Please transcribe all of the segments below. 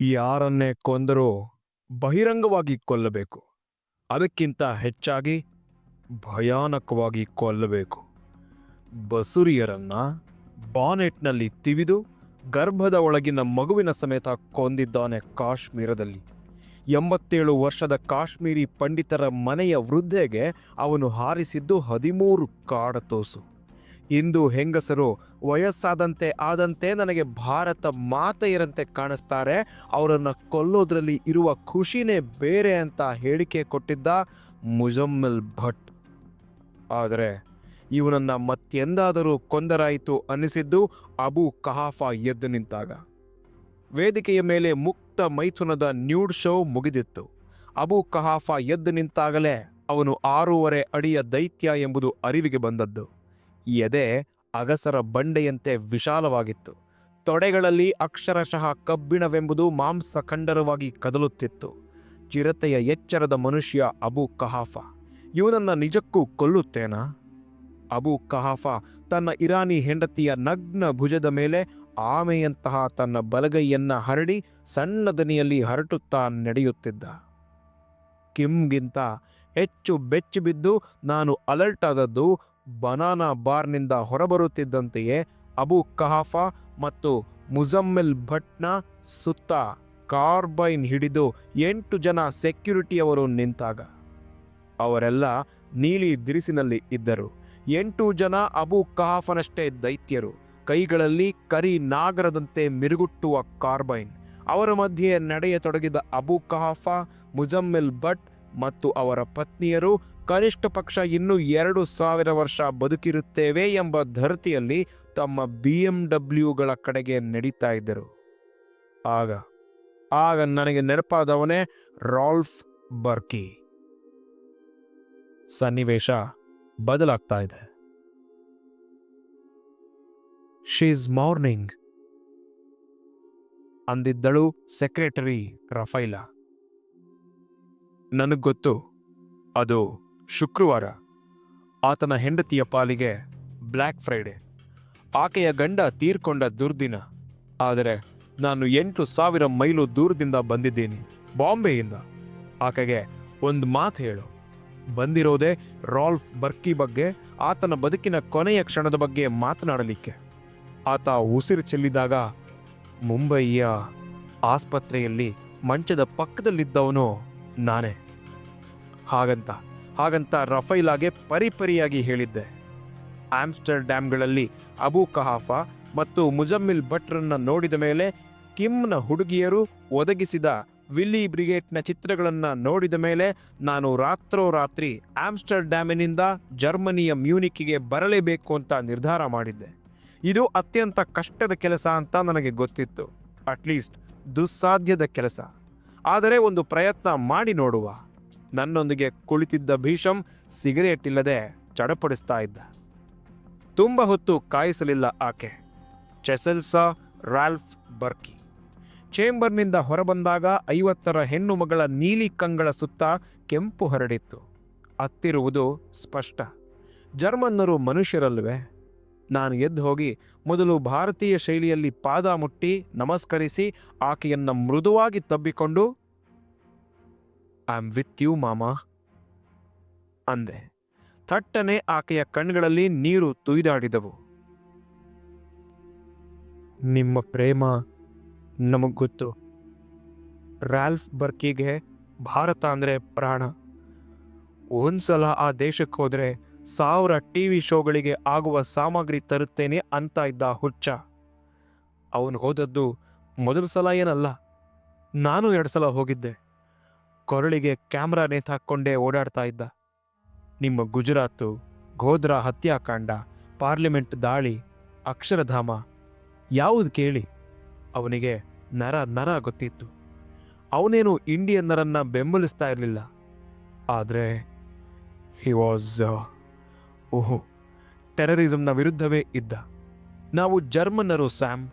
ಯಾರನ್ನೇ ಕೊಂದರೂ ಬಹಿರಂಗವಾಗಿ ಕೊಲ್ಲಬೇಕು. ಅದಕ್ಕಿಂತ ಹೆಚ್ಚಾಗಿ ಭಯಾನಕವಾಗಿ ಕೊಲ್ಲಬೇಕು. ಬಸುರಿಯರನ್ನ ಬಾನೆಟ್ನಲ್ಲಿ ತಿವಿದು ಗರ್ಭದ ಒಳಗಿನ ಮಗುವಿನ ಸಮೇತ ಕೊಂದಿದ್ದಾನೆ ಕಾಶ್ಮೀರದಲ್ಲಿ. ಎಂಬತ್ತೇಳು ವರ್ಷದ ಕಾಶ್ಮೀರಿ ಪಂಡಿತರ ಮನೆಯ ವೃದ್ಧೆಗೆ ಅವನು ಹಾರಿಸಿದ್ದು ಹದಿಮೂರು ಕಾಡತೋಸು ಇಂದು ಹೆಂಗಸರು ವಯಸ್ಸಾದಂತೆ ಆದಂತೆ ನನಗೆ ಭಾರತ ಮಾತೆಯರಂತೆ ಕಾಣಿಸ್ತಾರೆ. ಅವರನ್ನು ಕೊಲ್ಲೋದ್ರಲ್ಲಿ ಇರುವ ಖುಷಿನೇ ಬೇರೆ ಅಂತ ಹೇಳಿಕೆ ಕೊಟ್ಟಿದ್ದ ಮುಜಮ್ಮಿಲ್ ಭಟ್. ಆದರೆ ಇವನನ್ನು ಮತ್ತೆಂದಾದರೂ ಕೊಂದರಾಯಿತು ಅನ್ನಿಸಿದ್ದು ಅಬು ಕಹಾಫಾ ಎದ್ದು ನಿಂತಾಗ. ವೇದಿಕೆಯ ಮೇಲೆ ಮುಕ್ತ ಮೈಥುನದ ನ್ಯೂಡ್ ಶೋ ಮುಗಿದಿತ್ತು. ಅಬು ಕಹಾಫಾ ಎದ್ದು ನಿಂತಾಗಲೇ ಅವನು ಆರೂವರೆ ಅಡಿಯ ದೈತ್ಯ ಎಂಬುದು ಅರಿವಿಗೆ ಬಂದದ್ದು. ಎದೆ ಅಗಸರ ಬಂಡೆಯಂತೆ ವಿಶಾಲವಾಗಿತ್ತು. ತೊಡೆಗಳಲ್ಲಿ ಅಕ್ಷರಶಃ ಕಬ್ಬಿಣವೆಂಬುದು ಮಾಂಸ ಖಂಡರವಾಗಿ ಕದಲುತ್ತಿತ್ತು. ಚಿರತೆಯ ಎಚ್ಚರದ ಮನುಷ್ಯ ಅಬು ಕಹಾಫ. ಇವನನ್ನ ನಿಜಕ್ಕೂ ಕೊಲ್ಲುತ್ತೇನಾ? ಅಬು ಕಹಾಫ ತನ್ನ ಇರಾನಿ ಹೆಂಡತಿಯ ನಗ್ನ ಭುಜದ ಮೇಲೆ ಆಮೆಯಂತಹ ತನ್ನ ಬಲಗೈಯನ್ನ ಹರಡಿ ಸಣ್ಣ ದನಿಯಲ್ಲಿ ಹರಟುತ್ತಾ ನಡೆಯುತ್ತಿದ್ದ. ಕಿಮ್ಗಿಂತ ಹೆಚ್ಚು ಬೆಚ್ಚಿಬಿದ್ದು ನಾನು ಅಲರ್ಟ್ ಆದದ್ದು ಬನಾನಾ ಬಾರ್ನಿಂದ ಹೊರಬರುತ್ತಿದ್ದಂತೆಯೇ ಅಬು ಕಹಾಫಾ ಮತ್ತು ಮುಜಮ್ಮಿಲ್ ಭಟ್ನ ಸುತ್ತ ಕಾರ್ಬೈನ್ ಹಿಡಿದು ಎಂಟು ಜನ ಸೆಕ್ಯುರಿಟಿಯವರು ನಿಂತಾಗ. ಅವರೆಲ್ಲ ನೀಲಿ ದಿರಿಸಿನಲ್ಲಿ ಇದ್ದರು. ಎಂಟು ಜನ ಅಬು ಕಹಾಫನಷ್ಟೇ ದೈತ್ಯರು. ಕೈಗಳಲ್ಲಿ ಕರಿ ನಾಗರದಂತೆ ಮಿರುಗುಟ್ಟುವ ಕಾರ್ಬೈನ್. ಅವರ ಮಧ್ಯೆ ನಡೆಯತೊಡಗಿದ ಅಬು ಕಹಾಫಾ, ಮುಜಮ್ಮಿಲ್ ಭಟ್ ಮತ್ತು ಅವರ ಪತ್ನಿಯರು ಕನಿಷ್ಠ ಪಕ್ಷ ಇನ್ನೂ ಎರಡು ಸಾವಿರ ವರ್ಷ ಬದುಕಿರುತ್ತೇವೆ ಎಂಬ ಧರತಿಯಲ್ಲಿ ತಮ್ಮ ಬಿ ಎಂ ಡಬ್ಲ್ಯೂಗಳ ಕಡೆಗೆ ನಡೀತಾ ಇದ್ದರು. ಆಗ ಆಗ ನನಗೆ ನೆನಪಾದವನೇ ರಾಲ್ಫ್ ಬರ್ಕಿ. ಸನ್ನಿವೇಶ ಬದಲಾಗ್ತಾ ಇದೆ. ಶೀಸ್ ಮಾರ್ನಿಂಗ್ ಅಂದಿದ್ದಳು ಸೆಕ್ರೆಟರಿ ರಫೈಲಾ. ನನಗೆ ಗೊತ್ತು, ಅದು ಶುಕ್ರವಾರ. ಆತನ ಹೆಂಡತಿಯ ಪಾಲಿಗೆ ಬ್ಲ್ಯಾಕ್ ಫ್ರೈಡೆ. ಆಕೆಯ ಗಂಡ ತೀರ್ಕೊಂಡ ದುರ್ದಿನ. ಆದರೆ ನಾನು ಎಂಟು ಸಾವಿರ ಮೈಲು ದೂರದಿಂದ ಬಂದಿದ್ದೀನಿ, ಬಾಂಬೆಯಿಂದ. ಆಕೆಗೆ ಒಂದು ಮಾತು ಹೇಳು. ಬಂದಿರೋದೇ ರಾಲ್ಫ್ ಬರ್ಕಿ ಬಗ್ಗೆ, ಆತನ ಬದುಕಿನ ಕೊನೆಯ ಕ್ಷಣದ ಬಗ್ಗೆ ಮಾತನಾಡಲಿಕ್ಕೆ. ಆತ ಉಸಿರು ಚೆಲ್ಲಿದಾಗ ಮುಂಬಯಿಯ ಆಸ್ಪತ್ರೆಯಲ್ಲಿ ಮಂಚದ ಪಕ್ಕದಲ್ಲಿದ್ದವನು ನಾನೇ. ಹಾಗಂತ ಹಾಗಂತ ರಫೈಲಾಗೆ ಪರಿಪರಿಯಾಗಿ ಹೇಳಿದ್ದೆ. ಆಮ್ಸ್ಟರ್ ಡ್ಯಾಮ್ಗಳಲ್ಲಿ ಅಬು ಕಹಾಫ ಮತ್ತು ಮುಜಮ್ಮಿಲ್ ಭಟ್ರನ್ನ ನೋಡಿದ ಮೇಲೆ ಕಿಮ್ನ ಹುಡುಗಿಯರು ಒದಗಿಸಿದ ವಿಲ್ಲಿ ಬ್ರಿಗೇಟ್ನ ಚಿತ್ರಗಳನ್ನು ನೋಡಿದ ಮೇಲೆ ನಾನು ರಾತ್ರೋರಾತ್ರಿ ಆಮ್ಸ್ಟರ್ ಡ್ಯಾಮಿನಿಂದ ಜರ್ಮನಿಯ ಮ್ಯೂನಿಕ್ಗೆ ಬರಲೇಬೇಕು ಅಂತ ನಿರ್ಧಾರ ಮಾಡಿದ್ದೆ. ಇದು ಅತ್ಯಂತ ಕಷ್ಟದ ಕೆಲಸ ಅಂತ ನನಗೆ ಗೊತ್ತಿತ್ತು. ಅಟ್ಲೀಸ್ಟ್ ದುಸ್ಸಾಧ್ಯದ ಕೆಲಸ. ಆದರೆ ಒಂದು ಪ್ರಯತ್ನ ಮಾಡಿ ನೋಡುವ. ನನ್ನೊಂದಿಗೆ ಕುಳಿತಿದ್ದ ಭೀಷಂ ಸಿಗರೇಟ್ ಇಲ್ಲದೆ ಚಡಪಡಿಸ್ತಾ ಇದ್ದ. ತುಂಬ ಹೊತ್ತು ಕಾಯಿಸಲಿಲ್ಲ ಆಕೆ. ಚೆಸೆಲ್ಸಾ, ರಾಲ್ಫ್, ಬರ್ಕಿ. ಚೇಂಬರ್ನಿಂದ ಹೊರಬಂದಾಗ ಐವತ್ತರ ಹೆಣ್ಣು ಮಗಳ ನೀಲಿ ಕಂಗಳ ಸುತ್ತ ಕೆಂಪು ಹರಡಿತ್ತು. ಅತ್ತಿರುವುದು ಸ್ಪಷ್ಟ. ಜರ್ಮನ್ನರು ಮನುಷ್ಯರಲ್ವೇ ನಾನು ಎದ್ದು ಹೋಗಿ ಮೊದಲು ಭಾರತೀಯ ಶೈಲಿಯಲ್ಲಿ ಪಾದ ಮುಟ್ಟಿ ನಮಸ್ಕರಿಸಿ ಆಕೆಯನ್ನು ಮೃದುವಾಗಿ ತಬ್ಬಿಕೊಂಡು I am with you mama, ಅಂದೆ. ಥಟ್ಟನೆ ಆಕೆಯ ಕಣ್ಗಳಲ್ಲಿ ನೀರು ತುಯ್ದಾಡಿದವು. ನಿಮ್ಮ ಪ್ರೇಮ ನಮಗ್ ಗೊತ್ತು. ರಾಲ್ಫ್ ಬರ್ಕಿಗೆ ಭಾರತ ಅಂದರೆ ಪ್ರಾಣ. ಒಂದ್ಸಲ ಆ ದೇಶಕ್ಕೆ ಹೋದ್ರೆ ಸಾವಿರ ಟಿ ವಿ ಶೋಗಳಿಗೆ ಆಗುವ ಸಾಮಗ್ರಿ ತರುತ್ತೇನೆ ಅಂತ ಇದ್ದ ಹುಚ್ಚ. ಅವನು ಹೋದದ್ದು ಮೊದಲ ಸಲ ಏನಲ್ಲ, ನಾನು ಎರಡು ಸಲ ಹೋಗಿದ್ದೆ. ಕೊರಳಿಗೆ ಕ್ಯಾಮ್ರಾ ನೇತಾಕೊಂಡೇ ಓಡಾಡ್ತಾ ಇದ್ದ. ನಿಮ್ಮ ಗುಜರಾತು ಗೋಧ್ರಾ ಹತ್ಯಾಕಾಂಡ, ಪಾರ್ಲಿಮೆಂಟ್ ದಾಳಿ, ಅಕ್ಷರಧಾಮ, ಯಾವುದು ಕೇಳಿ? ಅವನಿಗೆ ನರ ನರ ಗೊತ್ತಿತ್ತು. ಅವನೇನು ಇಂಡಿಯನ್ನರನ್ನ ಬೆಂಬಲಿಸ್ತಾ ಇರಲಿಲ್ಲ. ಆದರೆ ಹಿ ವಾಸ್ ಓಹೋ, ಟೆರರಿಸಂನ ವಿರುದ್ಧವೇ ಇದ್ದ. ನಾವು ಜರ್ಮನ್ನರು, ಸ್ಯಾಮ್,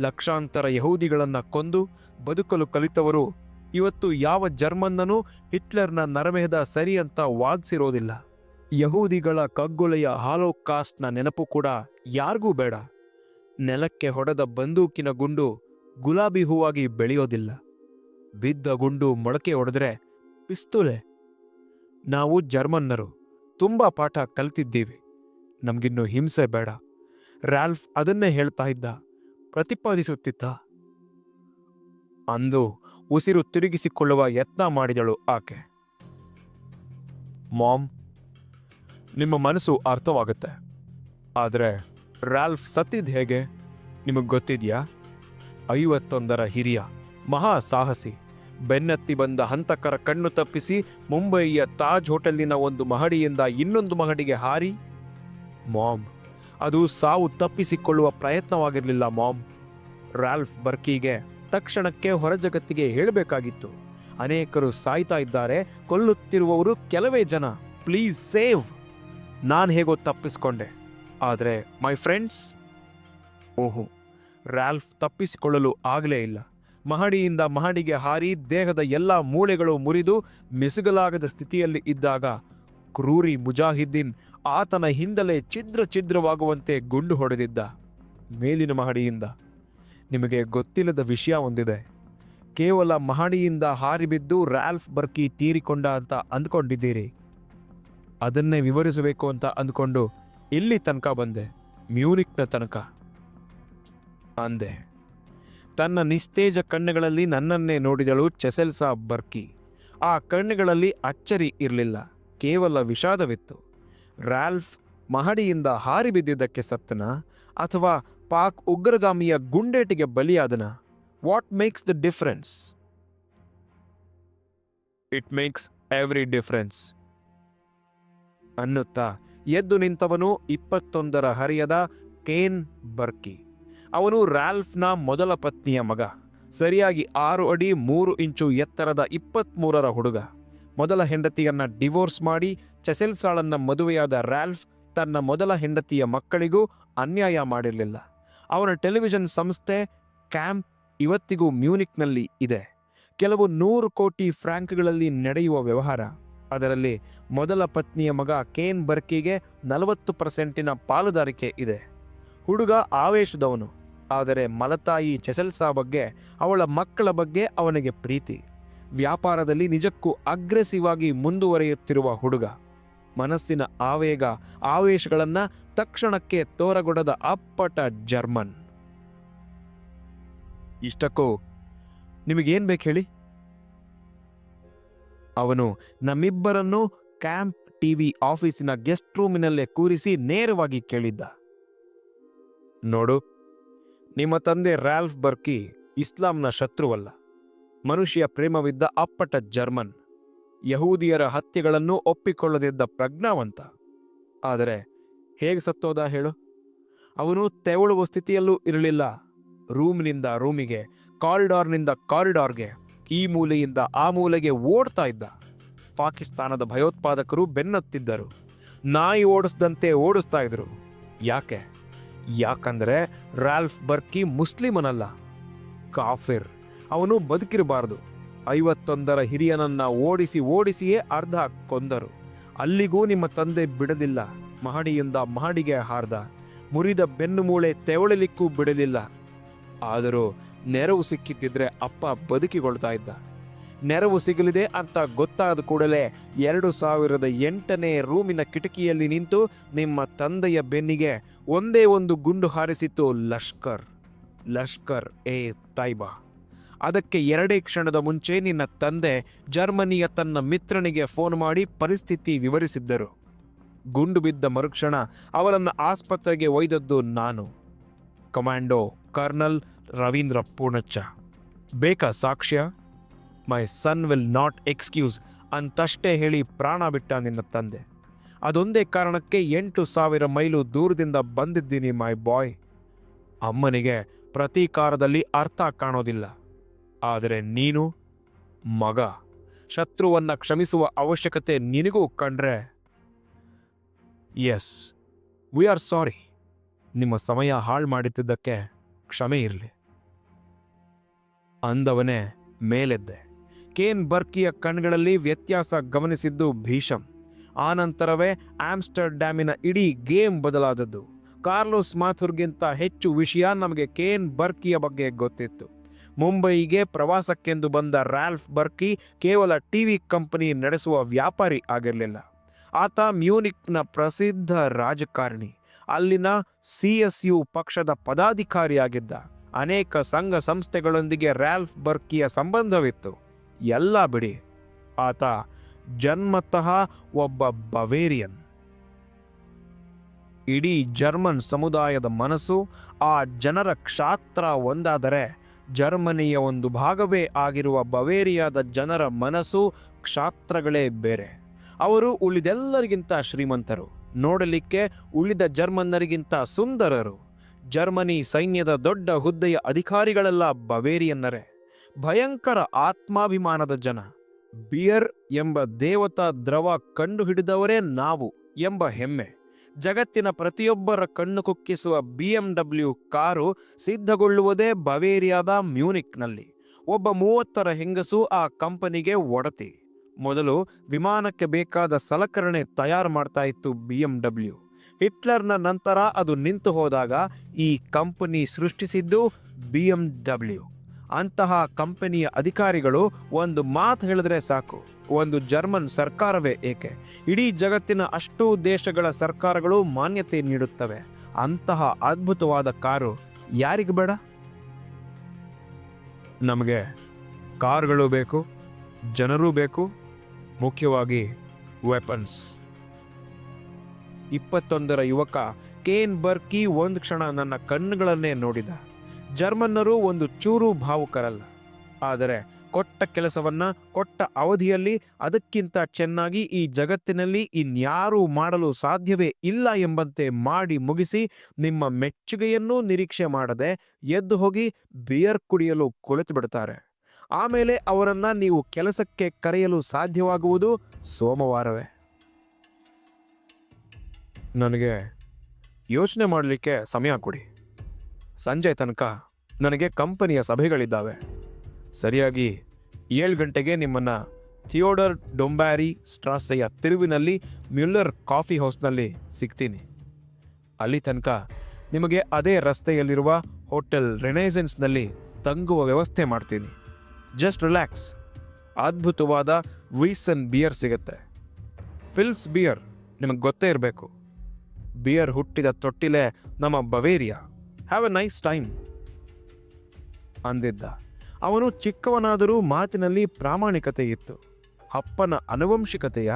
ಲಕ್ಷಾಂತರ ಯಹೂದಿಗಳನ್ನು ಕೊಂದು ಬದುಕಲು ಕಲಿತವರು, ಇವತ್ತು ಯಾವ ಜರ್ಮನ್ನನೂ ಹಿಟ್ಲರ್ನ ನರಮೇಹದ ಸರಿ ಅಂತ ವಾದಿಸಿರೋದಿಲ್ಲ. ಯಹೂದಿಗಳ ಕಗ್ಗೊಲೆಯ ಹಾಲೋಕಾಸ್ಟ್ನ ನೆನಪು ಕೂಡ ಯಾರಿಗೂ ಬೇಡ. ನೆಲಕ್ಕೆ ಹೊಡೆದ ಬಂದೂಕಿನ ಗುಂಡು ಗುಲಾಬಿ ಹೂವಾಗಿ ಬೆಳೆಯೋದಿಲ್ಲ. ಬಿದ್ದ ಗುಂಡು ಮೊಳಕೆ ಹೊಡೆದ್ರೆ ಪಿಸ್ತೂಲೆ. ನಾವು ಜರ್ಮನ್ನರು. ತುಂಬಾ ಪಾಠ ಕಲ್ತಿದ್ದೀವಿ. ನಮಗಿನ್ನು ಹಿಂಸೆ ಬೇಡ. ರ್ಯಾಲ್ಫ್ ಅದನ್ನೇ ಹೇಳ್ತಾ ಇದ್ದ. ಪ್ರತಿಪಾದಿಸುತ್ತಿದ್ದ. ಅಂದು ಉಸಿರು ತಿರುಗಿಸಿಕೊಳ್ಳುವ ಯತ್ನ ಮಾಡಿದಳು ಆಕೆ. ಮಾಮ್, ನಿಮ್ಮ ಮನಸ್ಸು ಅರ್ಥವಾಗುತ್ತೆ. ಆದರೆ ರ್ಯಾಲ್ಫ್ ಸತ್ತಿದ್ದು ಹೇಗೆ? ನಿಮಗೆ ಗೊತ್ತಿದೆಯಾ? ಐವತ್ತೊಂದರ ಹಿರಿಯ, ಮಹಾ ಸಾಹಸಿ. ಬೆನ್ನತ್ತಿ ಬಂದ ಹಂತಕರ ಕಣ್ಣು ತಪ್ಪಿಸಿ ಮುಂಬಯಿಯ ತಾಜ್ ಹೋಟೆಲ್ನ ಒಂದು ಮಹಡಿಯಿಂದ ಇನ್ನೊಂದು ಮಹಡಿಗೆ ಹಾರಿ? ಮಾಮ್, ಅದು ಸಾವು ತಪ್ಪಿಸಿಕೊಳ್ಳುವ ಪ್ರಯತ್ನವಾಗಿರಲಿಲ್ಲ ಮಾಮ್. ರಾಲ್ಫ್ ಬರ್ಕಿಗೆ ತಕ್ಷಣಕ್ಕೆ ಹೊರಜಗತ್ತಿಗೆ ಹೇಳಬೇಕಾಗಿತ್ತು. ಅನೇಕರು ಸಾಯ್ತಾ ಇದ್ದಾರೆ, ಕೊಲ್ಲುತ್ತಿರುವವರು ಕೆಲವೇ ಜನ. Please save. ನಾನು ಹೇಗೋ ತಪ್ಪಿಸ್ಕೊಂಡೆ. ಆದರೆ, ಮೈ ಫ್ರೆಂಡ್ಸ್, ಓಹೋ, ರಾಲ್ಫ್ ತಪ್ಪಿಸಿಕೊಳ್ಳಲು ಆಗಲೇ ಇಲ್ಲ. ಮಹಡಿಯಿಂದ ಮಹಡಿಗೆ ಹಾರಿ ದೇಹದ ಎಲ್ಲ ಮೂಳೆಗಳು ಮುರಿದು ಮೆಸುಗಲಾಗದ ಸ್ಥಿತಿಯಲ್ಲಿ ಇದ್ದಾಗ ಕ್ರೂರಿ ಮುಜಾಹಿದ್ದೀನ್ ಆತನ ಹಿಂದಲೇ ಛಿದ್ರ ಛಿದ್ರವಾಗುವಂತೆ ಗುಂಡು ಹೊಡೆದಿದ್ದ ಮೇಲಿನ ಮಹಡಿಯಿಂದ. ನಿಮಗೆ ಗೊತ್ತಿಲ್ಲದ ವಿಷಯ ಒಂದಿದೆ. ಕೇವಲ ಮಹಡಿಯಿಂದ ಹಾರಿಬಿದ್ದು ರ್ಯಾಲ್ಫ್ ಬರ್ಕಿ ತೀರಿಕೊಂಡ ಅಂತ ಅಂದ್ಕೊಂಡಿದ್ದೀರಿ. ಅದನ್ನೇ ವಿವರಿಸಬೇಕು ಅಂತ ಅಂದ್ಕೊಂಡು ಇಲ್ಲಿ ತನಕ ಬಂದೆ, ಮ್ಯೂನಿಕ್ನ ತನಕ. ಅಂದೆ. ತನ್ನ ನಿಸ್ತೇಜ ಕಣ್ಣುಗಳಲ್ಲಿ ನನ್ನನ್ನೇ ನೋಡಿದಳು ಚೆಸೆಲ್ಸಾ ಬರ್ಕಿ. ಆ ಕಣ್ಣುಗಳಲ್ಲಿ ಅಚ್ಚರಿ ಇರಲಿಲ್ಲ, ಕೇವಲ ವಿಷಾದವಿತ್ತು. ರಾಲ್ಫ್ ಮಹಡಿಯಿಂದ ಹಾರಿ ಬಿದ್ದಿದ್ದಕ್ಕೆ ಸತ್ತನ ಅಥವಾ ಪಾಕ್ ಉಗ್ರಗಾಮಿಯ ಗುಂಡೇಟಿಗೆ ಬಲಿಯಾದನ? What makes the difference it makes every difference ಅನ್ನುತ್ತಾ ಎದ್ದು ನಿಂತವನು ಇಪ್ಪತ್ತೊಂದರ ಹರಿಯದ ಕೇನ್ ಬರ್ಕಿ. ಅವನು ರ್ಯಾಲ್ಫ್ನ ಮೊದಲ ಪತ್ನಿಯ ಮಗ. ಸರಿಯಾಗಿ ಆರು ಅಡಿ ಮೂರು ಇಂಚು ಎತ್ತರದ ಇಪ್ಪತ್ತ್ಮೂರರ ಹುಡುಗ. ಮೊದಲ ಹೆಂಡತಿಯನ್ನ ಡಿವೋರ್ಸ್ ಮಾಡಿ ಚೆಸೆಲ್ಸಾಳನ್ನ ಮದುವೆಯಾದ ರ್ಯಾಲ್ಫ್ ತನ್ನ ಮೊದಲ ಹೆಂಡತಿಯ ಮಕ್ಕಳಿಗೂ ಅನ್ಯಾಯ ಮಾಡಿರಲಿಲ್ಲ. ಅವನ ಟೆಲಿವಿಷನ್ ಸಂಸ್ಥೆ ಕ್ಯಾಂಪ್ ಇವತ್ತಿಗೂ ಮ್ಯೂನಿಕ್ನಲ್ಲಿ ಇದೆ. ಕೆಲವು ನೂರು ಕೋಟಿ ಫ್ರ್ಯಾಂಕ್ಗಳಲ್ಲಿ ನಡೆಯುವ ವ್ಯವಹಾರ. ಅದರಲ್ಲಿ ಮೊದಲ ಪತ್ನಿಯ ಮಗ ಕೇನ್ ಬರ್ಕಿಗೆ ನಲವತ್ತು ಪರ್ಸೆಂಟಿನ ಪಾಲುದಾರಿಕೆ ಇದೆ. ಹುಡುಗ ಆವೇಶದವನು. ಆದರೆ ಮಲತಾಯಿ ಚೆಸೆಲ್ಸಾ ಬಗ್ಗೆ, ಅವಳ ಮಕ್ಕಳ ಬಗ್ಗೆ ಅವನಿಗೆ ಪ್ರೀತಿ. ವ್ಯಾಪಾರದಲ್ಲಿ ನಿಜಕ್ಕೂ ಅಗ್ರೆಸಿವ್ ಆಗಿ ಮುಂದುವರಿಯುತ್ತಿರುವ ಹುಡುಗ. ಮನಸ್ಸಿನ ಆವೇಗ, ಆವೇಶಗಳನ್ನು ತಕ್ಷಣಕ್ಕೆ ತೋರಗೊಡದ ಅಪ್ಪಟ ಜರ್ಮನ್. ಇಷ್ಟಕ್ಕೂ, ನಿಮಗೇನು ಬೇಕು ಹೇಳಿ? ಅವನು ನಮ್ಮಿಬ್ಬರನ್ನು ಕ್ಯಾಂಪ್ ಟಿವಿ ಆಫೀಸಿನ ಗೆಸ್ಟ್ ರೂಮಿನಲ್ಲೇ ಕೂರಿಸಿ ನೇರವಾಗಿ ಕೇಳಿದ್ದ. ನೋಡು, ನಿಮ್ಮ ತಂದೆ ರ್ಯಾಲ್ಫ್ ಬರ್ಕಿ ಇಸ್ಲಾಂನ ಶತ್ರುವಲ್ಲ. ಮನುಷ್ಯ ಪ್ರೇಮವಿದ್ದ ಅಪ್ಪಟ ಜರ್ಮನ್. ಯಹೂದಿಯರ ಹತ್ಯೆಗಳನ್ನು ಒಪ್ಪಿಕೊಳ್ಳದಿದ್ದ ಪ್ರಜ್ಞಾವಂತ. ಆದರೆ ಹೇಗೆ ಸತ್ತೋದ ಹೇಳು? ಅವನು ತೆವಳುವ ಸ್ಥಿತಿಯಲ್ಲೂ ಇರಲಿಲ್ಲ. ರೂಮ್ನಿಂದ ರೂಮಿಗೆ, ಕಾರಿಡಾರ್ನಿಂದ ಕಾರಿಡಾರ್ಗೆ, ಈ ಮೂಲೆಯಿಂದ ಆ ಮೂಲೆಗೆ ಓಡ್ತಾ ಇದ್ದ. ಪಾಕಿಸ್ತಾನದ ಭಯೋತ್ಪಾದಕರು ಬೆನ್ನತ್ತಿದ್ದರು. ನಾಯಿ ಓಡಿಸ್ದಂತೆ ಓಡಿಸ್ತಾ ಇದ್ರು. ಯಾಕೆ? ಯಾಕಂದ್ರೆ ರಾಲ್ಫ್ ಬರ್ಕಿ ಮುಸ್ಲಿಮನಲ್ಲ, ಕಾಫಿರ್. ಅವನು ಬದುಕಿರಬಾರದು. ಐವತ್ತೊಂದರ ಹಿರಿಯನನ್ನ ಓಡಿಸಿ ಓಡಿಸಿಯೇ ಅರ್ಧ ಕೊಂದರು. ಅಲ್ಲಿಗೂ ನಿಮ್ಮ ತಂದೆ ಬಿಡಲಿಲ್ಲ. ಮಹಡಿಯಿಂದ ಮಹಡಿಗೆ ಹಾರ್ದ. ಮುರಿದ ಬೆನ್ನು ಮೂಳೆ ತೆವಳಲಿಕ್ಕೂ ಬಿಡಲಿಲ್ಲ. ಆದರೂ ನೆರವು ಸಿಕ್ಕಿದ್ದಿದ್ರೆ ಅಪ್ಪ ಬದುಕಿಕೊಳ್ತಾ ಇದ್ದ. ನೆರವು ಸಿಗಲಿದೆ ಅಂತ ಗೊತ್ತಾದ ಕೂಡಲೇ ಎರಡು ಸಾವಿರದ ಎಂಟನೇ ರೂಮಿನ ಕಿಟಕಿಯಲ್ಲಿ ನಿಂತು ನಿಮ್ಮ ತಂದೆಯ ಬೆನ್ನಿಗೆ ಒಂದೇ ಒಂದು ಗುಂಡು ಹಾರಿಸಿತು ಲಷ್ಕರ್ ಲಷ್ಕರ್ ಎ ತೈಬಾ. ಅದಕ್ಕೆ ಎರಡೇ ಕ್ಷಣದ ಮುಂಚೆ ನಿನ್ನ ತಂದೆ ಜರ್ಮನಿಯ ತನ್ನ ಮಿತ್ರನಿಗೆ ಫೋನ್ ಮಾಡಿ ಪರಿಸ್ಥಿತಿ ವಿವರಿಸಿದ್ದರು. ಗುಂಡು ಬಿದ್ದ ಮರುಕ್ಷಣ ಅವರನ್ನು ಆಸ್ಪತ್ರೆಗೆ ಒಯ್ದದ್ದು ನಾನು. ಕಮಾಂಡೋ ಕರ್ನಲ್ ರವೀಂದ್ರ ಪೂರ್ಣಚ್ಚ ಬೇಕಾ ಸಾಕ್ಷ್ಯ? My son will not excuse ಅಂತಷ್ಟೇ ಹೇಳಿ ಪ್ರಾಣ ಬಿಟ್ಟ ನಿನ್ನ ತಂದೆ. ಅದೊಂದೇ ಕಾರಣಕ್ಕೆ ಎಂಟು ಸಾವಿರ ಮೈಲು ದೂರದಿಂದ ಬಂದಿದ್ದೀನಿ, ಮೈ ಬಾಯ್. ಅಮ್ಮನಿಗೆ ಪ್ರತೀಕಾರದಲ್ಲಿ ಅರ್ಥ ಕಾಣೋದಿಲ್ಲ. ಆದರೆ ನೀನು, ಮಗ, ಶತ್ರುವನ್ನು ಕ್ಷಮಿಸುವ ಅವಶ್ಯಕತೆ ನಿನಗೂ ಕಂಡ್ರೆ. ಎಸ್ ವಿ ಆರ್ ಸಾರಿ ನಿಮ್ಮ ಸಮಯ ಹಾಳು ಮಾಡುತ್ತಿದ್ದಕ್ಕೆ ಕ್ಷಮೆ ಇರಲಿ. ಅಂದವನೇ ಮೇಲೆದ್ದೆ. ಕೇನ್ ಬರ್ಕಿಯ ಕಣ್ಗಳಲ್ಲಿ ವ್ಯತ್ಯಾಸ ಗಮನಿಸಿದ್ದು ಭೀಷಮ್ ಆನಂತರವೇ ನಂತರವೇ ಡ್ಯಾಮಿನ ಇಡೀ ಗೇಮ್ ಬದಲಾದದ್ದು. ಕಾರ್ಲೋಸ್ ಮಾಥುರ್ಗಿಂತ ಹೆಚ್ಚು ವಿಷಯ ನಮಗೆ ಕೇನ್ ಬರ್ಕಿಯ ಬಗ್ಗೆ ಗೊತ್ತಿತ್ತು. ಮುಂಬಯಿಗೆ ಪ್ರವಾಸಕ್ಕೆಂದು ಬಂದ ರ್ಯಾಲ್ಫ್ ಬರ್ಕಿ ಕೇವಲ ಟಿವಿ ಕಂಪನಿ ನಡೆಸುವ ವ್ಯಾಪಾರಿ ಆಗಿರಲಿಲ್ಲ. ಆತ ಮ್ಯೂನಿಕ್ನ ಪ್ರಸಿದ್ಧ ರಾಜಕಾರಣಿ. ಅಲ್ಲಿನ ಸಿ ಎಸ್ ಯು ಪಕ್ಷದ ಪದಾಧಿಕಾರಿಯಾಗಿದ್ದ. ಅನೇಕ ಸಂಘ ಸಂಸ್ಥೆಗಳೊಂದಿಗೆ ರ್ಯಾಲ್ಫ್ ಬರ್ಕಿಯ ಸಂಬಂಧವಿತ್ತು. ಎಲ್ಲ ಬಿಡಿ. ಆತ ಜನ್ಮತಃ ಒಬ್ಬ ಬವೇರಿಯನ್. ಇಡೀ ಜರ್ಮನ್ ಸಮುದಾಯದ ಮನಸ್ಸು ಆ ಜನರ ಕ್ಷಾತ್ರ ಒಂದಾದರೆ ಜರ್ಮನಿಯ ಒಂದು ಭಾಗವೇ ಆಗಿರುವ ಬವೇರಿಯಾದ ಜನರ ಮನಸ್ಸು ಕ್ಷಾತ್ರಗಳೇ ಬೇರೆ. ಅವರು ಉಳಿದೆಲ್ಲರಿಗಿಂತ ಶ್ರೀಮಂತರು, ನೋಡಲಿಕ್ಕೆ ಉಳಿದ ಜರ್ಮನ್ನರಿಗಿಂತ ಸುಂದರರು. ಜರ್ಮನಿ ಸೈನ್ಯದ ದೊಡ್ಡ ಹುದ್ದೆಯ ಅಧಿಕಾರಿಗಳೆಲ್ಲ ಬವೇರಿಯನ್ನರೇ. ಭಯಂಕರ ಆತ್ಮಾಭಿಮಾನದ ಜನ. ಬಿಯರ್ ಎಂಬ ದೇವತಾ ದ್ರವ ಕಂಡು ಹಿಡಿದವರೇ ನಾವು ಎಂಬ ಹೆಮ್ಮೆ. ಜಗತ್ತಿನ ಪ್ರತಿಯೊಬ್ಬರ ಕಣ್ಣು ಕುಕ್ಕಿಸುವ ಬಿ ಎಂ ಡಬ್ಲ್ಯೂ ಕಾರು ಸಿದ್ಧಗೊಳ್ಳುವುದೇ ಬವೇರಿಯಾದ ಮ್ಯೂನಿಕ್ನಲ್ಲಿ. ಒಬ್ಬ ಮೂವತ್ತರ ಹೆಂಗಸು ಆ ಕಂಪನಿಗೆ ಒಡತಿ. ಮೊದಲು ವಿಮಾನಕ್ಕೆ ಬೇಕಾದ ಸಲಕರಣೆ ತಯಾರು ಮಾಡ್ತಾ ಇತ್ತು ಬಿ ಎಂ ಡಬ್ಲ್ಯೂ ಹಿಟ್ಲರ್ನ ನಂತರ ಅದು ನಿಂತು ಹೋದಾಗ ಈ ಕಂಪನಿ ಸೃಷ್ಟಿಸಿದ್ದು ಬಿ ಎಂ ಡಬ್ಲ್ಯೂ ಅಂತಹ ಕಂಪನಿಯ ಅಧಿಕಾರಿಗಳು ಒಂದು ಮಾತು ಹೇಳಿದ್ರೆ ಸಾಕು. ಒಂದು ಜರ್ಮನ್ ಸರ್ಕಾರವೇ ಏಕೆ? ಇಡೀ ಜಗತ್ತಿನ ಅಷ್ಟು ದೇಶಗಳ ಸರ್ಕಾರಗಳು ಮಾನ್ಯತೆ ನೀಡುತ್ತವೆ. ಅಂತಹ ಅದ್ಭುತವಾದ ಕಾರು ಯಾರಿಗೆ ಬೇಡ? ನಮಗೆ ಕಾರುಗಳು ಬೇಕು, ಜನರೂ ಬೇಕು, ಮುಖ್ಯವಾಗಿ ವೆಪನ್ಸ್ ಇಪ್ಪತ್ತೊಂದರ ಯುವಕ ಕೇನ್ ಬರ್ಕಿ ಒಂದು ಕ್ಷಣ ನನ್ನ ಕಣ್ಣುಗಳನ್ನೇ ನೋಡಿದ. ಜರ್ಮನ್ನರು ಒಂದು ಚೂರು ಭಾವುಕರಲ್ಲ. ಆದರೆ ಕೊಟ್ಟ ಕೆಲಸವನ್ನ, ಕೊಟ್ಟ ಅವಧಿಯಲ್ಲಿ ಅದಕ್ಕಿಂತ ಚೆನ್ನಾಗಿ ಈ ಜಗತ್ತಿನಲ್ಲಿ ಇನ್ಯಾರೂ ಮಾಡಲು ಸಾಧ್ಯವೇ ಇಲ್ಲ ಎಂಬಂತೆ ಮಾಡಿ ಮುಗಿಸಿ ನಿಮ್ಮ ಮೆಚ್ಚುಗೆಯನ್ನೂ ನಿರೀಕ್ಷೆ ಮಾಡದೆ ಎದ್ದು ಹೋಗಿ ಬಿಯರ್ ಕುಡಿಯಲು ಕುಳಿತು ಬಿಡ್ತಾರೆ ಆಮೇಲೆ ಅವರನ್ನ ನೀವು ಕೆಲಸಕ್ಕೆ ಕರೆಯಲು ಸಾಧ್ಯವಾಗುವುದು ಸೋಮವಾರವೇ. ನನಗೆ ಯೋಚನೆ ಮಾಡಲಿಕ್ಕೆ ಸಮಯ ಕೊಡಿ. ಸಂಜೆ ತನಕ ನನಗೆ ಕಂಪನಿಯ ಸಭೆಗಳಿದ್ದಾವೆ. ಸರಿಯಾಗಿ ಏಳು ಗಂಟೆಗೆ ನಿಮ್ಮನ್ನು ಥಿಯೋಡರ್ ಡೊಂಬ್ಯಾರಿ ಸ್ಟ್ರಾಸೆಯ ತಿರುವಿನಲ್ಲಿ ಮ್ಯುಲ್ಲರ್ ಕಾಫಿ ಹೌಸ್ನಲ್ಲಿ ಸಿಗ್ತೀನಿ. ಅಲ್ಲಿ ತನಕ ನಿಮಗೆ ಅದೇ ರಸ್ತೆಯಲ್ಲಿರುವ ಹೋಟೆಲ್ ರೆನೈಸೆನ್ಸ್ನಲ್ಲಿ ತಂಗುವ ವ್ಯವಸ್ಥೆ ಮಾಡ್ತೀನಿ. Just relax. ಅದ್ಭುತವಾದ ವೀಸನ್ ಬಿಯರ್ ಸಿಗುತ್ತೆ. ಪಿಲ್ಸ್ ಬಿಯರ್ ನಿಮಗೆ ಗೊತ್ತೇ ಇರಬೇಕು. ಬಿಯರ್ ಹುಟ್ಟಿದ ತೊಟ್ಟಿಲೆ ನಮ್ಮ Bavaria. Have a nice time ಅಂದಿದ್ದ. ಅವನು ಚಿಕ್ಕವನಾದರೂ ಮಾತಿನಲ್ಲಿ ಪ್ರಾಮಾಣಿಕತೆ ಇತ್ತು. ಅಪ್ಪನ ಅನುವಂಶಿಕತೆಯ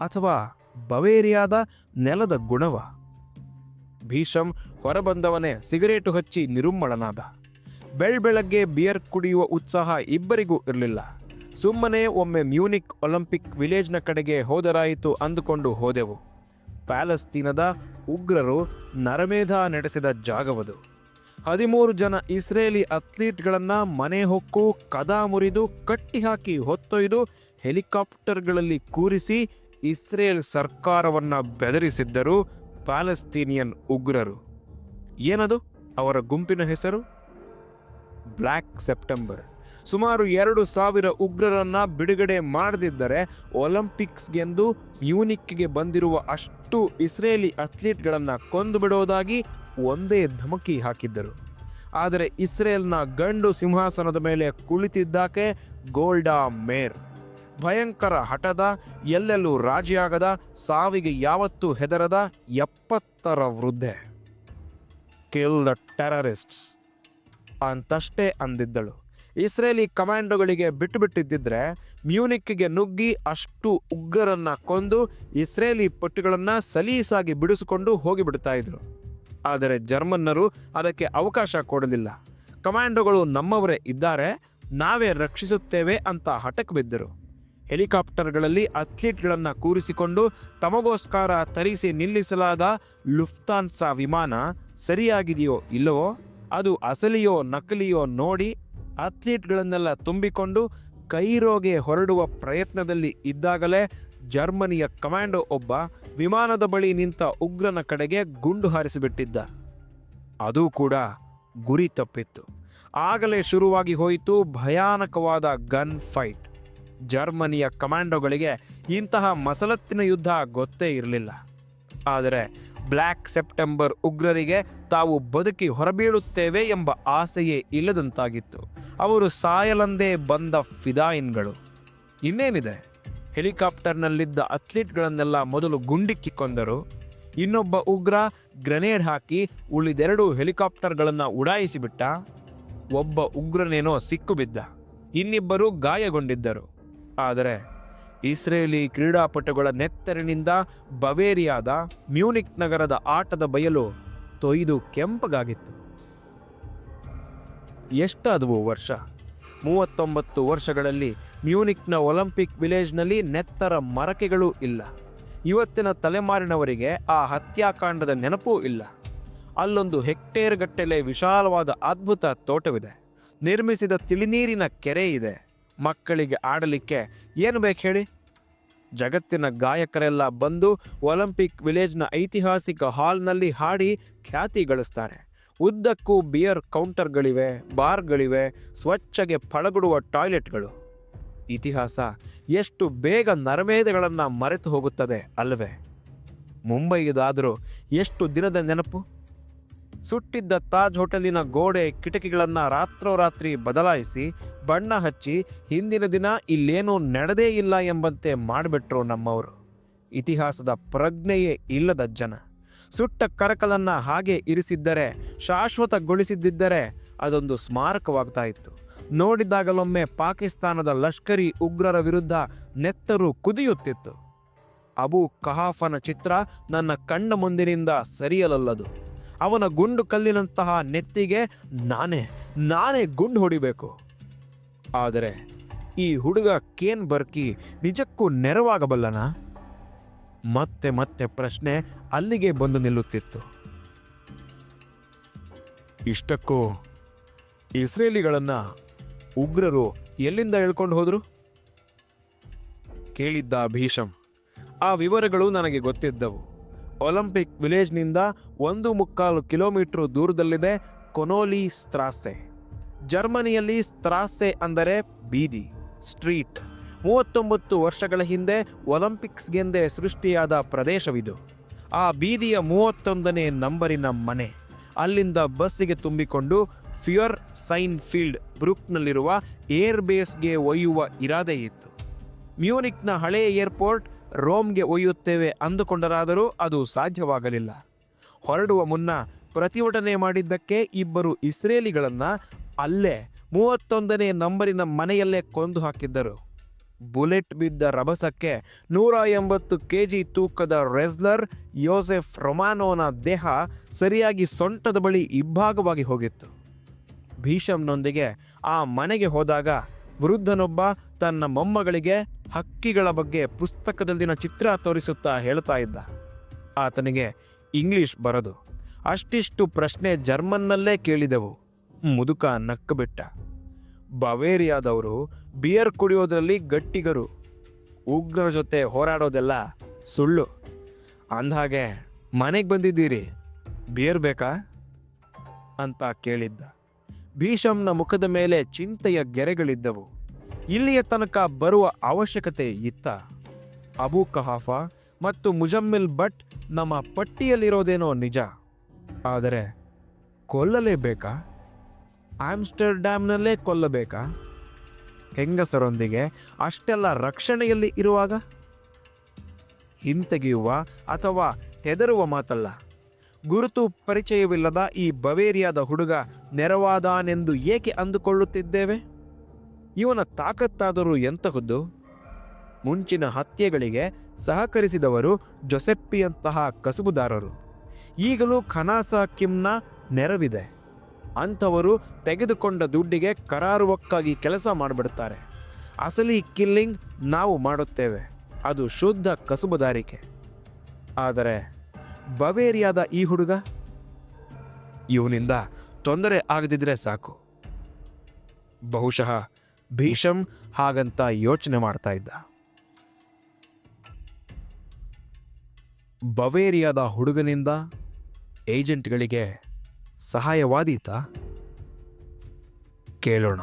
ಅಥವಾ ಬವೇರಿಯಾದ ನೆಲದ ಗುಣವ. ಭೀಷಂ ಹೊರಬಂದವನೇ ಸಿಗರೇಟು ಹಚ್ಚಿ ನಿರುಮ್ಮಳನಾದ. ಬೆಳ್ಬೆಳಗ್ಗೆ ಬಿಯರ್ ಕುಡಿಯುವ ಉತ್ಸಾಹ ಇಬ್ಬರಿಗೂ ಇರಲಿಲ್ಲ. ಸುಮ್ಮನೆ ಒಮ್ಮೆ ಮ್ಯೂನಿಕ್ ಒಲಿಂಪಿಕ್ ವಿಲೇಜ್ನ ಕಡೆಗೆ ಹೋದರಾಯಿತು ಅಂದುಕೊಂಡು ಹೋದೆವು. ಪ್ಯಾಲೆಸ್ತೀನದ ಉಗ್ರರು ನರಮೇಧ ನಡೆಸಿದ ಜಾಗವದು. ಹದಿಮೂರು ಜನ ಇಸ್ರೇಲಿ ಅಥ್ಲೀಟ್ಗಳನ್ನು ಮನೆ ಹೊಕ್ಕು, ಕದ ಮುರಿದು, ಕಟ್ಟಿಹಾಕಿ ಹೊತ್ತೊಯ್ದು, ಹೆಲಿಕಾಪ್ಟರ್ಗಳಲ್ಲಿ ಕೂರಿಸಿ ಇಸ್ರೇಲ್ ಸರ್ಕಾರವನ್ನ ಬೆದರಿಸಿದ್ದರು ಪ್ಯಾಲೆಸ್ತೀನಿಯನ್ ಉಗ್ರರು. ಏನದು? ಅವರ ಗುಂಪಿನ ಹೆಸರು? Black September. ಸುಮಾರು ಎರಡು ಸಾವಿರ ಉಗ್ರರನ್ನ ಬಿಡುಗಡೆ ಮಾಡದಿದ್ದರೆ ಒಲಿಂಪಿಕ್ಸ್ಗೆಂದು ಮ್ಯೂನಿಕ್ಗೆ ಬಂದಿರುವ ಅಷ್ಟು ಇಸ್ರೇಲಿ ಅಥ್ಲೀಟ್ಗಳನ್ನು ಕೊಂದು ಬಿಡೋದಾಗಿ ಒಂದೇ ಧಮಕಿ ಹಾಕಿದ್ದರು. ಆದರೆ ಇಸ್ರೇಲ್ನ ಗಂಡು ಸಿಂಹಾಸನದ ಮೇಲೆ ಕುಳಿತಿದ್ದಾಕೆ ಗೋಲ್ಡಾ ಮೇರ್. ಭಯಂಕರ ಹಠದ, ಎಲ್ಲೆಲ್ಲೂ ರಾಜಿಯಾಗದ, ಸಾವಿಗೆ ಯಾವತ್ತೂ ಹೆದರದ ಎಪ್ಪತ್ತರ ವೃದ್ಧೆ. Kill the terrorists. ಅಂತಷ್ಟೇ ಅಂದಿದ್ದಳು. ಇಸ್ರೇಲಿ ಕಮಾಂಡೋಗಳಿಗೆ ಬಿಟ್ಟು ಬಿಟ್ಟಿದ್ದಿದ್ರೆ ಮ್ಯೂನಿಕ್ಗೆ ನುಗ್ಗಿ ಅಷ್ಟು ಉಗ್ರರನ್ನ ಕೊಂದು ಇಸ್ರೇಲಿ ಪಟ್ಟುಗಳನ್ನು ಸಲೀಸಾಗಿ ಬಿಡಿಸಿಕೊಂಡು ಹೋಗಿಬಿಡ್ತಾ ಇದ್ರು. ಆದರೆ ಜರ್ಮನ್ನರು ಅದಕ್ಕೆ ಅವಕಾಶ ಕೊಡಲಿಲ್ಲ. ಕಮಾಂಡೋಗಳು ನಮ್ಮವರೇ ಇದ್ದಾರೆ, ನಾವೇ ರಕ್ಷಿಸುತ್ತೇವೆ ಅಂತ ಹಠಕ್ಕೆ ಬಿದ್ದರು. ಹೆಲಿಕಾಪ್ಟರ್ಗಳಲ್ಲಿ ಅಥ್ಲೀಟ್ಗಳನ್ನು ಕೂರಿಸಿಕೊಂಡು ತಮಗೋಸ್ಕರ ತರಿಸಿ ನಿಲ್ಲಿಸಲಾದ ಲುಫ್ತಾನ್ಸಾ ವಿಮಾನ ಸರಿಯಾಗಿದೆಯೋ ಇಲ್ಲವೋ, ಅದು ಅಸಲಿಯೋ ನಕಲಿಯೋ ನೋಡಿ ಅಥ್ಲೀಟ್ಗಳನ್ನೆಲ್ಲ ತುಂಬಿಕೊಂಡು ಕೈರೋಗೆ ಹೊರಡುವ ಪ್ರಯತ್ನದಲ್ಲಿ ಇದ್ದಾಗಲೇ ಜರ್ಮನಿಯ ಕಮಾಂಡೋ ಒಬ್ಬ ವಿಮಾನದ ಬಳಿ ನಿಂತ ಉಗ್ರನ ಕಡೆಗೆ ಗುಂಡು ಹಾರಿಸಿಬಿಟ್ಟಿದ್ದ. ಅದು ಕೂಡ ಗುರಿ ತಪ್ಪಿತ್ತು. ಆಗಲೇ ಶುರುವಾಗಿ ಹೋಯಿತು ಭಯಾನಕವಾದ ಗನ್ ಫೈಟ್. ಜರ್ಮನಿಯ ಕಮಾಂಡೋಗಳಿಗೆ ಇಂತಹ ಮಸಲತ್ತಿನ ಯುದ್ಧ ಗೊತ್ತೇ ಇರಲಿಲ್ಲ. ಆದರೆ ಬ್ಲ್ಯಾಕ್ ಸೆಪ್ಟೆಂಬರ್ ಉಗ್ರರಿಗೆ ತಾವು ಬದುಕಿ ಹೊರಬೀಳುತ್ತೇವೆ ಎಂಬ ಆಸೆಯೇ ಇಲ್ಲದಂತಾಗಿತ್ತು. ಅವರು ಸಾಯಲಂದೇ ಬಂದ ಫಿದಾಯಿನ್ಗಳು. ಇನ್ನೇನಿದೆ? ಹೆಲಿಕಾಪ್ಟರ್ನಲ್ಲಿದ್ದ ಅಥ್ಲೀಟ್ಗಳನ್ನೆಲ್ಲ ಮೊದಲು ಗುಂಡಿಕ್ಕಿ ಕೊಂದರು. ಇನ್ನೊಬ್ಬ ಉಗ್ರ ಗ್ರೆನೇಡ್ ಹಾಕಿ ಉಳಿದೆರಡು ಹೆಲಿಕಾಪ್ಟರ್ಗಳನ್ನು ಉಡಾಯಿಸಿಬಿಟ್ಟ. ಒಬ್ಬ ಉಗ್ರನೇನೋ ಸಿಕ್ಕು ಬಿದ್ದ ಇನ್ನಿಬ್ಬರು ಗಾಯಗೊಂಡಿದ್ದರು. ಆದರೆ ಇಸ್ರೇಲಿ ಕ್ರೀಡಾಪಟುಗಳ ನೆತ್ತರಿನಿಂದ ಬವೇರಿಯಾದ ಮ್ಯೂನಿಕ್ ನಗರದ ಆಟದ ಬಯಲು ತೊಯ್ದು ಕೆಂಪಗಾಗಿತ್ತು. ಎಷ್ಟಾದವು ವರ್ಷ? ಮೂವತ್ತೊಂಬತ್ತು ವರ್ಷಗಳಲ್ಲಿ ಮ್ಯೂನಿಕ್ನ ಒಲಿಂಪಿಕ್ ವಿಲೇಜ್ನಲ್ಲಿ ನೆತ್ತರ ಮರಕೆಗಳೂ ಇಲ್ಲ. ಇವತ್ತಿನ ತಲೆಮಾರಿನವರಿಗೆ ಆ ಹತ್ಯಾಕಾಂಡದ ನೆನಪೂ ಇಲ್ಲ. ಅಲ್ಲೊಂದು ಹೆಕ್ಟೇರ್ ಗಟ್ಟಲೆ ವಿಶಾಲವಾದ ಅದ್ಭುತ ತೋಟವಿದೆ. ನಿರ್ಮಿಸಿದ ತಿಳಿನೀರಿನ ಕೆರೆ ಇದೆ. ಮಕ್ಕಳಿಗೆ ಆಡಲಿಕ್ಕೆ ಏನು ಬೇಕು ಹೇಳಿ? ಜಗತ್ತಿನ ಗಾಯಕರೆಲ್ಲ ಬಂದು ಒಲಿಂಪಿಕ್ ವಿಲೇಜ್ನ ಐತಿಹಾಸಿಕ ಹಾಲ್ನಲ್ಲಿ ಹಾಡಿ ಖ್ಯಾತಿ ಗಳಿಸ್ತಾರೆ. ಉದ್ದಕ್ಕೂ ಬಿಯರ್ ಕೌಂಟರ್ಗಳಿವೆ, ಬಾರ್ಗಳಿವೆ, ಸ್ವಚ್ಛಗೆ ಫಳಗುಡುವ ಟಾಯ್ಲೆಟ್ಗಳು. ಇತಿಹಾಸ ಎಷ್ಟು ಬೇಗ ನರಮೇಧಗಳನ್ನು ಮರೆತು ಹೋಗುತ್ತದೆ ಅಲ್ಲವೇ ಮುಂಬೈಗಿದಾದರೂ ಎಷ್ಟು ದಿನದ ನೆನಪು? ಸುಟ್ಟಿದ್ದ ತಾಜ್ ಹೋಟೆಲಿನ ಗೋಡೆ ಕಿಟಕಿಗಳನ್ನು ರಾತ್ರೋರಾತ್ರಿ ಬದಲಾಯಿಸಿ ಬಣ್ಣ ಹಚ್ಚಿ ಹಿಂದಿನ ದಿನ ಇಲ್ಲೇನೂ ನಡೆದೇ ಇಲ್ಲ ಎಂಬಂತೆ ಮಾಡಿಬಿಟ್ರು ನಮ್ಮವರು. ಇತಿಹಾಸದ ಪ್ರಜ್ಞೆಯೇ ಇಲ್ಲದ ಜನ. ಸುಟ್ಟ ಕರಕಲನ್ನ ಹಾಗೆ ಇರಿಸಿದ್ದರೆ ಶಾಶ್ವತಗೊಳಿಸಿದ್ದರೆ ಅದೊಂದು ಸ್ಮಾರಕವಾಗ್ತಾ ಇತ್ತು. ನೋಡಿದಾಗಲೊಮ್ಮೆ ಪಾಕಿಸ್ತಾನದ ಲಷ್ಕರಿ ಉಗ್ರರ ವಿರುದ್ಧ ನೆತ್ತರು ಕುದಿಯುತ್ತಿತ್ತು. ಅಬು ಕಹಾಫನ ಚಿತ್ರ ನನ್ನ ಕಣ್ಣ ಮುಂದಿನಿಂದ ಸರಿಯಲಲ್ಲದು. ಅವನ ಗುಂಡು ಕಲ್ಲಿನಂತಹ ನೆತ್ತಿಗೆ ನಾನೇ ನಾನೇ ಗುಂಡು ಹೊಡಿಬೇಕು. ಆದರೆ ಈ ಹುಡುಗ ಕೇನ್ ಬರ್ಕಿ ನಿಜಕ್ಕೂ ನೆರವಾಗಬಲ್ಲನಾ? ಮತ್ತೆ ಮತ್ತೆ ಪ್ರಶ್ನೆ ಅಲ್ಲಿಗೆ ಬಂದು ನಿಲ್ಲುತ್ತಿತ್ತು. ಇಷ್ಟಕ್ಕೂ ಇಸ್ರೇಲಿಗಳನ್ನು ಉಗ್ರರು ಎಲ್ಲಿಂದ ಹೇಳ್ಕೊಂಡು ಹೋದರು? ಕೇಳಿದ್ದ ಭೀಷಂ, ಆ ವಿವರಗಳು ನನಗೆ ಗೊತ್ತಿದ್ದವು. ಒಲಿಂಪಿಕ್ ವಿಲೇಜ್ನಿಂದ ಒಂದು ಮುಕ್ಕಾಲು ಕಿಲೋಮೀಟರ್ ದೂರದಲ್ಲಿದೆ ಕೊನೋಲಿ ಸ್ತ್ರಾಸೆ. ಜರ್ಮನಿಯಲ್ಲಿ ಸ್ತ್ರಾಸೆ ಅಂದರೆ ಬೀದಿ, ಸ್ಟ್ರೀಟ್. ಮೂವತ್ತೊಂಬತ್ತು ವರ್ಷಗಳ ಹಿಂದೆ ಒಲಿಂಪಿಕ್ಸ್ಗೆಂದೇ ಸೃಷ್ಟಿಯಾದ ಪ್ರದೇಶವಿದು. ಆ ಬೀದಿಯ ಮೂವತ್ತೊಂದನೇ ನಂಬರಿನ ಮನೆ. ಅಲ್ಲಿಂದ ಬಸ್ಸಿಗೆ ತುಂಬಿಕೊಂಡು ಫ್ಯೂರ್ ಸೈನ್ ಫೀಲ್ಡ್ ಬ್ರೂಕ್ನಲ್ಲಿರುವ ಏರ್ ಬೇಸ್ಗೆ ಒಯ್ಯುವ ಇರಾದೆ ಇತ್ತು. ಮ್ಯೂನಿಕ್ನ ಹಳೆಯ ಏರ್ಪೋರ್ಟ್ ರೋಮ್ಗೆ ಒಯ್ಯುತ್ತೇವೆ ಅಂದುಕೊಂಡರಾದರೂ ಅದು ಸಾಧ್ಯವಾಗಲಿಲ್ಲ. ಹೊರಡುವ ಮುನ್ನ ಪ್ರತಿಭಟನೆ ಮಾಡಿದ್ದಕ್ಕೆ ಇಬ್ಬರು ಇಸ್ರೇಲಿಗಳನ್ನು ಅಲ್ಲೇ ಮೂವತ್ತೊಂದನೇ ನಂಬರಿನ ಮನೆಯಲ್ಲೇ ಕೊಂದು ಹಾಕಿದ್ದರು. ಬುಲೆಟ್ ಬಿದ್ದ ರಭಸಕ್ಕೆ ನೂರ ಎಂಬತ್ತು ಕೆ ಜಿ ತೂಕದ ರೆಸ್ಲರ್ ಯೋಸೆಫ್ ರೊಮಾನೋನ ದೇಹ ಸರಿಯಾಗಿ ಸೊಂಟದ ಬಳಿ ಇಬ್ಬಾಗವಾಗಿ ಹೋಗಿತ್ತು. ಭೀಷಮ್ನೊಂದಿಗೆ ಆ ಮನೆಗೆ ಹೋದಾಗ ವೃದ್ಧನೊಬ್ಬ ತನ್ನ ಮೊಮ್ಮಗಳಿಗೆ ಹಕ್ಕಿಗಳ ಬಗ್ಗೆ ಪುಸ್ತಕದಲ್ಲಿನ ಚಿತ್ರ ತೋರಿಸುತ್ತಾ ಹೇಳ್ತಾ ಇದ್ದ. ಆತನಿಗೆ ಇಂಗ್ಲಿಷ್ ಬರದು. ಅಷ್ಟಿಷ್ಟು ಪ್ರಶ್ನೆ ಜರ್ಮನ್ನಲ್ಲೇ ಕೇಳಿದೆವು. ಮುದುಕ ನಕ್ಕಬಿಟ್ಟ. ಬವೇರಿಯಾದವರು ಬಿಯರ್ ಕುಡಿಯೋದರಲ್ಲಿ ಗಟ್ಟಿಗರು. ಉಗ್ರರ ಜೊತೆ ಹೋರಾಡೋದೆಲ್ಲ ಸುಳ್ಳು. ಅಂದಹಾಗೆ, ಮನೆಗೆ ಬಂದಿದ್ದೀರಿ. ಬಿಯರ್ ಬೇಕಾ? ಅಂತ ಕೇಳಿದ್ದ. ಭೀಷಮ್ನ ಮುಖದ ಮೇಲೆ ಚಿಂತೆಯ ಗೆರೆಗಳಿದ್ದವು. ಇಲ್ಲಿಯ ತನಕ ಬರುವ ಅವಶ್ಯಕತೆ ಇತ್ತ. ಅಬು ಕಹಾಫ ಮತ್ತು ಮುಜಮ್ಮಿಲ್ ಭಟ್ ನಮ್ಮ ಪಟ್ಟಿಯಲ್ಲಿರೋದೇನೋ ನಿಜ. ಆದರೆ ಕೊಲ್ಲಲೇಬೇಕಾ? ಆಮ್ಸ್ಟರ್ಡ್ಯಾಮ್ನಲ್ಲೇ ಕೊಲ್ಲಬೇಕಾ? ಹೆಂಗಸರೊಂದಿಗೆ ಅಷ್ಟೆಲ್ಲ ರಕ್ಷಣೆಯಲ್ಲಿ ಇರುವಾಗ? ಹಿಂತೆಗೆಯುವ ಅಥವಾ ಹೆದರುವ ಮಾತಲ್ಲ. ಗುರುತು ಪರಿಚಯವಿಲ್ಲದ ಈ ಬವೇರಿಯಾದ ಹುಡುಗ ನೆರವಾದಾನೆಂದು ಏಕೆ ಅಂದುಕೊಳ್ಳುತ್ತಿದ್ದೇವೆ? ಇವನ ತಾಕತ್ತಾದರೂ ಎಂತಹದ್ದು ಮುಂಚಿನ ಹತ್ಯೆಗಳಿಗೆ ಸಹಕರಿಸಿದವರು ಜೊಸೆಪ್ಪಿಯಂತಹ ಕಸುಬುದಾರರು. ಈಗಲೂ ಖನಾಸ ಕಿಮ್ನ ನೆರವಿದೆ. ಅಂಥವರು ತೆಗೆದುಕೊಂಡ ದುಡ್ಡಿಗೆ ಕರಾರುವಕ್ಕಾಗಿ ಕೆಲಸ ಮಾಡಿಬಿಡ್ತಾರೆ. ಅಸಲಿ ಕಿಲ್ಲಿಂಗ್ ನಾವು ಮಾಡುತ್ತೇವೆ. ಅದು ಶುದ್ಧ ಕಸುಬುದಾರಿಕೆ. ಆದರೆ ಬವೇರಿಯಾದ ಈ ಹುಡುಗ? ಇವನಿಂದ ತೊಂದರೆ ಆಗದಿದ್ರೆ ಸಾಕು. ಬಹುಶಃ ಭೀಷಂ ಹಾಗಂತ ಯೋಚನೆ ಮಾಡ್ತಾ ಇದ್ದ. ಬವೇರಿಯಾದ ಹುಡುಗನಿಂದ ಏಜೆಂಟ್ಗಳಿಗೆ ಸಹಾಯವಾದೀತ? ಕೇಳೋಣ.